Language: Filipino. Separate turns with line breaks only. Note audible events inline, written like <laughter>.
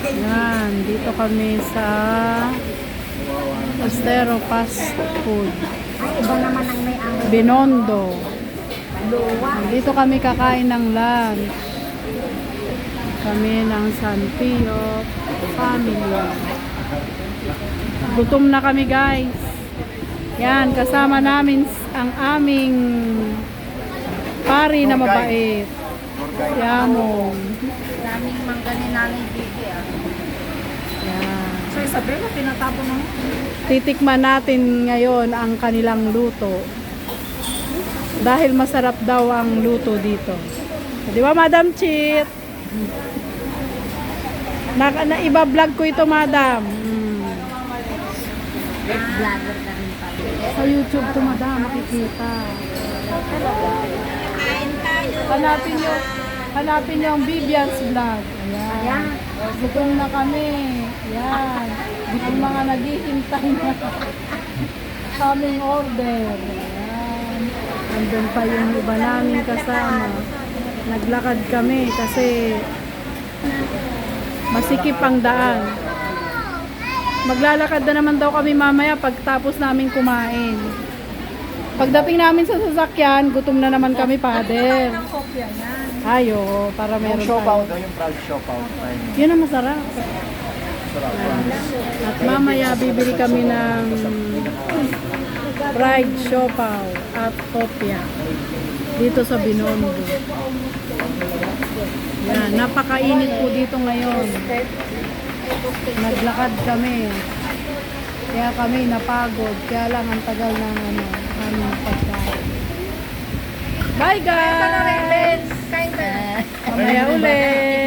Yan, dito kami sa Estero Fast Food.
Iba naman ang may ang
Binondo. Dito kami kakain ng lunch. Kami ng San Pio family. Gutom na kami guys. Yan, kasama namin ang aming pari na mabait. Yamong.
Daming mangga ni Nanay Vicky ah.
Yan.
So, Isabela, pinatapon mo.
Titikman natin ngayon ang kanilang luto. Dahil masarap daw ang luto dito. Di ba, Madam Chit? Na, na iba-vlog ko ito, Madam. Hmm.
Pala.
Sa YouTube to, Madam, makikita.
Kain tayo.
Hanapin nyo, hanapin nyo ang Vivian's Vlog. Ayan.
Ayan.
Gutom na kami. Ayan. Ang mga naghihintay na <laughs> kaming order. Ayan. Andun pa yung iba namin kasama. Naglakad kami kasi masikip ang daan. Maglalakad na naman daw kami mamaya pagtapos namin kumain. Pagdating namin sa sasakyan, gutom na naman kami, Father.
Ang kopya yan.
Ayo, para meron
Yung
tayo.
daw, yung proud siopaw. Ay,
Yun ang masarap.
sarap.
At mamaya bibili kami ng fried siopaw at kopya dito sa Binondo. Yan, napakainit po dito ngayon. Naglakad kami. Kaya kami napagod. Kaya lang ang tagal ng ano, aming pagkain. Bye guys!
Kain ka na.
Mamaya ulit!
Ah, yung kantong.